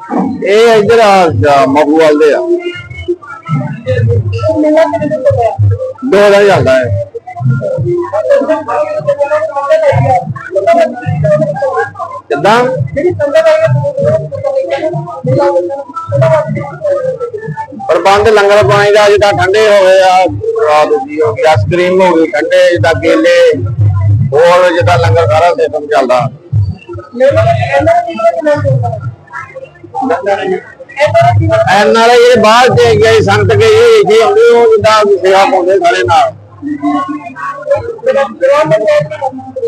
ਇਹ ਇੱਧਰ ਆ ਮਹੂਵਾਲ ਦੇ ਆ। ਦੋ ਦਾ ਚੱਲਦਾ ਹੈ। ਕਿੱਦਾਂ? ਪ੍ਰਬੰਧ ਲੰਗਰ ਪਾਣੀ ਦਾ ਜਿੱਦਾਂ ਠੰਡੇ ਹੋਏ ਆ, ਰਾਤ ਦੀ ਹੋ ਗਈ ਆਈਸਕ੍ਰੀਮ ਹੋ ਗਈ, ਠੰਡੇ ਜਿੱਦਾਂ ਕੇਲੇ, ਹੋਰ ਜਿੱਦਾਂ ਲੰਗਰ ਸਾਰਾ ਸਿਸਟਮ ਚੱਲਦਾ। ਐਨ ਆਰ ਆਈ ਜਿਹੜੇ ਬਾਹਰ ਦੇ ਗਏ ਸੰਤ ਗਏ ਇਹ ਇੱਥੇ ਆਉਂਦੇ ਉਹ ਜਿੱਦਾਂ ਸੇਵਾ ਪਾਉਂਦੇ ਸਾਰੇ ਨਾਲ।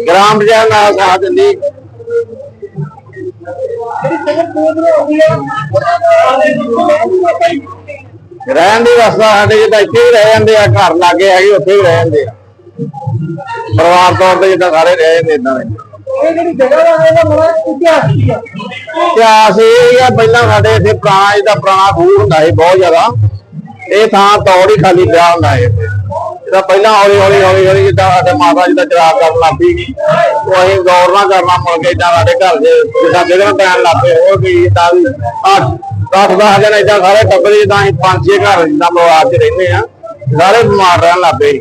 ਗ੍ਰਾਮ ਪੰਚਾਇਤ ਨਾਲ ਸਾਥ ਦਿੰਦੀ। ਰਹਿਣ ਦੀ ਵਸਤਾ ਸਾਡੇ ਜਿੱਦਾਂ ਇੱਥੇ ਵੀ ਰਹਿ ਜਾਂਦੇ ਆ, ਘਰ ਲਾਗੇ ਹੈਗੇ, ਉੱਥੇ ਵੀ ਰਹਿ ਜਾਂਦੇ ਆ। ਪਰਿਵਾਰ ਤੌਰ ਤੇ ਜਿੱਦਾਂ ਸਾਰੇ ਰਹਿ ਜਾਂਦੇ ਇਦਾਂ ਦੇ। ਇਹ ਜਿਹੜੀ ਜਗ੍ਹਾ ਦਾ ਇਹਦਾ ਬੜਾ ਇਤਿਹਾਸ ਸੀ ਇਤਿਹਾਸ ਇਹ ਆ, ਪਹਿਲਾਂ ਸਾਡੇ ਇੱਥੇ ਪੁਰਾਣਾ ਜਿਹਦਾ ਪੁਰਾਣਾ ਖੂਹ ਹੁੰਦਾ ਸੀ ਬਹੁਤ ਜ਼ਿਆਦਾ। ਇਹ ਥਾਂ ਤੌੜ ਹੀ ਖਾਲੀ ਪਿਆ ਹੁੰਦਾ ਸੀ। ਇਹਦਾ ਪਹਿਲਾਂ ਹੌਲੀ ਹੌਲੀ ਹੌਲੀ ਹੌਲੀ ਜਿੱਦਾਂ ਸਾਡੇ ਮਾਤਾ ਜਿੱਦਾਂ ਚਰਾਗ ਕਰਨ ਲੱਗ ਪਈ। ਉਹ ਅਸੀਂ ਗੌਰ ਨਾ ਕਰਨਾ, ਮੁੜ ਕੇ ਇਦਾਂ ਸਾਡੇ ਘਰ ਦੇ ਜਿੱਦਾਂ ਜਿਹੜਾ ਪੈਣ ਲੱਗ ਪਏ, ਉਹ ਵੀ ਜਿੱਦਾਂ ਵੀ ਅੱਠ, ਦਸ ਦਸ ਜਣੇ ਇਦਾਂ ਸਾਰੇ ਟੱਬਰ ਜਿੱਦਾਂ ਅਸੀਂ ਪੰਜ, ਛੇ ਘਰ ਜਿੱਦਾਂ ਪਰਿਵਾਰ 'ਚ ਰਹਿੰਦੇ ਆ, ਸਾਰੇ ਬਿਮਾਰ ਰਹਿਣ ਲੱਗ ਪਏ।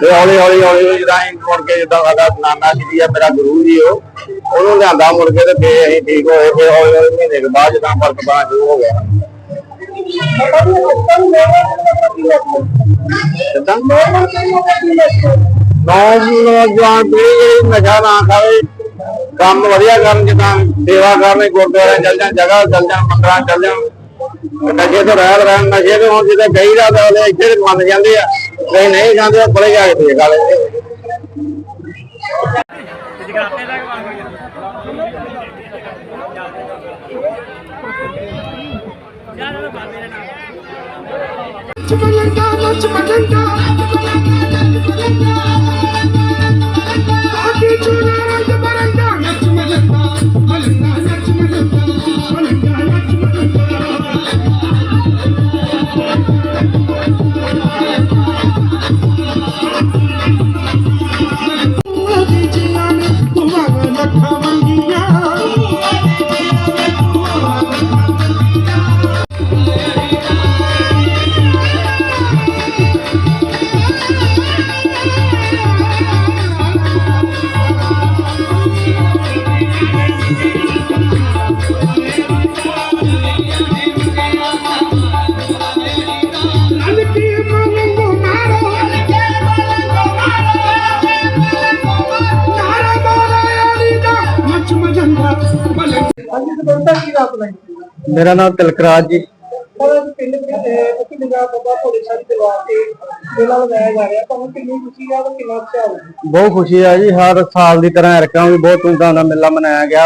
ਤੇ ਹੌਲੀ ਹੌਲੀ ਹੌਲੀ ਹੌਲੀ ਮੁੜ ਕੇ ਜਿੱਦਾਂ ਸਾਡਾ ਨਾਨਾ ਜੀ ਆ, ਮੇਰਾ ਗੁਰੂ ਜੀ ਉਹ, ਉਹਨੂੰ ਲਿਆਂਦਾ ਮੁੜ ਕੇ ਤੇ ਫੇਰ ਅਸੀਂ ਠੀਕ ਹੋਏ, ਫੇਰ ਹੌਲੀ ਹੌਲੀ ਮਹੀਨੇ ਕੁ ਬਾਅਦ ਜਿੱਦਾਂ ਫ਼ਰਕ ਪੈਣਾ ਸ਼ੁਰੂ ਹੋ ਗਿਆ। ਪਤਾ ਨਹੀਂ ਕਿੱਦਾਂ ਪੀੜ੍ਹੀ ਜਿਹੜੀ ਨਸ਼ਾ ਨਾ ਖਾਵੇ, ਕੰਮ ਵਧੀਆ ਕਰਨ ਜਿੱਦਾਂ ਸੇਵਾ ਕਰਨ, ਗੁਰਦੁਆਰੇ ਚੱਲ ਜਾਣ, ਜਗ੍ਹਾ ਚੱਲ ਜਾਣ, ਮੰਦਰਾਂ ਚੱਲ ਜਾਣ। ਨਸ਼ੇ ਤੋਂ ਰਹਿਤ ਰਹਿਣ, ਨਸ਼ੇ ਤੋਂ ਹੁਣ ਜਿੱਦਾਂ ਕਈ ਰਾਤ ਇੱਥੇ ਮੰਨ ਜਾਂਦੇ ਆ। ਨਹੀਂ ਨਹੀਂ ਜਾਂਦੇ ਉਹ ਬੜੇ ਜਾ ਕੇ ਦੇਖ ਵਾਲੇ Chumalanga, chumalanga, ਮੇਰਾ ਨਾਮ ਤਿਲਕਰਾਜ ਜੀ। ਪਰ ਪਿੰਡ ਦੇ ਨਿਗਾਹ ਬਾਬਾ ਭੋਲੇ ਸਾਹਿਬ ਦੇ ਵਾਸਤੇ ਮੇਲਾ ਲਗਾਇਆ ਜਾ ਰਿਹਾ। ਤੁਹਾਨੂੰ ਕਿੰਨੀ ਖੁਸ਼ੀ ਆ ਤੇ ਕਿੰਨਾ ਉਤਸ਼ਾਹ ਹੈ ਬਹੁਤ ਖੁਸ਼ੀ ਆ ਜੀ। ਹਰ ਸਾਲ ਦੀ ਤਰ੍ਹਾਂ ਐਰਕਾਂ ਵੀ ਬਹੁਤ ਧੂਮਧਾਮ ਨਾਲ ਮੇਲਾ ਮਨਾਇਆ ਗਿਆ।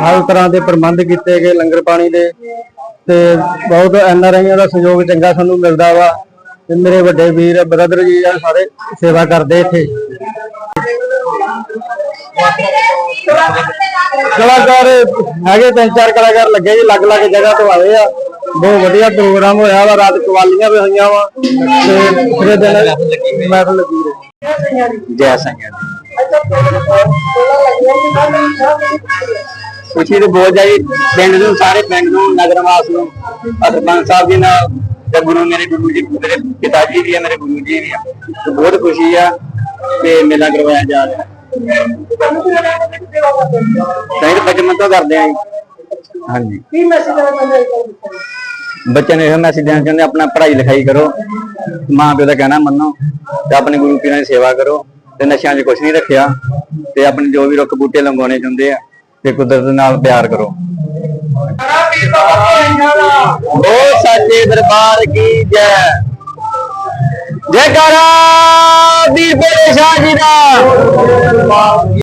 ਹਰ ਤਰ੍ਹਾਂ ਦੇ ਪ੍ਰਬੰਧ ਕੀਤੇ ਗਏ ਲੰਗਰ ਪਾਣੀ ਦੇ। ਤੇ ਬਹੁਤ ਐਨ ਦਾ ਸਹਿਯੋਗ ਚੰਗਾ ਸਾਨੂੰ ਮਿਲਦਾ ਵਾ। ਤੇ ਮੇਰੇ ਵੱਡੇ ਵੀਰ, ਬ੍ਰਦਰ ਜੀ ਆ, ਸਾਰੇ ਸੇਵਾ ਕਰਦੇ ਇੱਥੇ। ਕਲਾਕਾਰ ਹੈਗੇ ਤਿੰਨ ਚਾਰ ਕਲਾਕਾਰ ਲੱਗੇ ਜੀ ਅਲੱਗ ਅਲੱਗ ਜਗ੍ਹਾ ਤੋਂ ਆਏ ਆ। ਬਹੁਤ ਵਧੀਆ ਪ੍ਰੋਗਰਾਮ ਹੋਇਆ ਵਾ ਰਾਤ ਕਵਾਲੀਆਂ ਵੀ ਹੋਈਆਂ ਵਾ। ਤੇ ਫਿਰ ਦਿਨ ਮਹਿਫਲ ਲੱਗੀ ਰਹੀ। ਜੈ ਸੰਗਤ। ਖੁਸ਼ੀ ਤੇ ਬਹੁਤ ਜਾਈ ਪਿੰਡ ਨੂੰ ਸਾਰੇ ਪਿੰਡ ਨੂੰ ਨਗਰ ਵਾਸ ਨੂੰ ਸਰਪੰਚ ਸਾਹਿਬ ਜੀ ਨਾਲ ਤੇ ਗੁਰੂ ਮੇਰੇ ਗੁਰੂ ਜੀ ਮੇਰੇ ਪਿਤਾ ਜੀ ਵੀ ਆ ਮੇਰੇ ਗੁਰੂ ਜੀ ਵੀ ਆ। ਤੇ ਬਹੁਤ ਖੁਸ਼ੀ ਆ ਕਿ ਮੇਲਾ ਕਰਵਾਇਆ ਜਾ ਰਿਹਾ। ਤੁਹਾਨੂੰ ਕੀ ਲੱਗਦਾ ਕਿ ਸੇਵਾ ਕਰਦੇ ਹੋ? ਸਹੀ ਬਚਮਨ ਤੋਂ ਕਰਦੇ ਆ ਜੀ। ਹਾਂਜੀ। ਕੀ ਮੈਸੇਜ ਦੇਣਾ ਚਾਹੁੰਦੇ ਹੋ ਬੱਚਿਆਂ ਨੂੰ ਇਹ ਮੈਸੇਜ ਦੇਣਾ ਚਾਹੁੰਦੇ ਆਪਣਾ ਪੜ੍ਹਾਈ ਲਿਖਾਈ ਕਰੋ। ਮਾਂ ਪਿਓ ਦਾ ਕਹਿਣਾ ਮੰਨੋ ਤੇ ਆਪਣੇ ਗੁਰੂ ਪੀਰਾਂ ਦੀ ਸੇਵਾ ਕਰੋ ਤੇ ਨਸ਼ਿਆਂ 'ਚ ਕੁਝ ਨਹੀਂ ਰੱਖਿਆ ਤੇ ਆਪਣੇ ਜੋ ਵੀ ਰੁੱਖ ਬੂਟੇ ਲੰਗਾਉਣੇ ਚਾਹੁੰਦੇ ਆ ਤੇ ਕੁਦਰਤ ਨਾਲ ਪਿਆਰ ਕਰੋ। ਉਹ ਸੱਚੇ ਦਰਬਾਰ ਕੀ ਜੈ। ਜੈ ਕਰਾ ਵੀਰ ਬੜੇ ਸ਼ਾਹ ਜੀ ਦਾ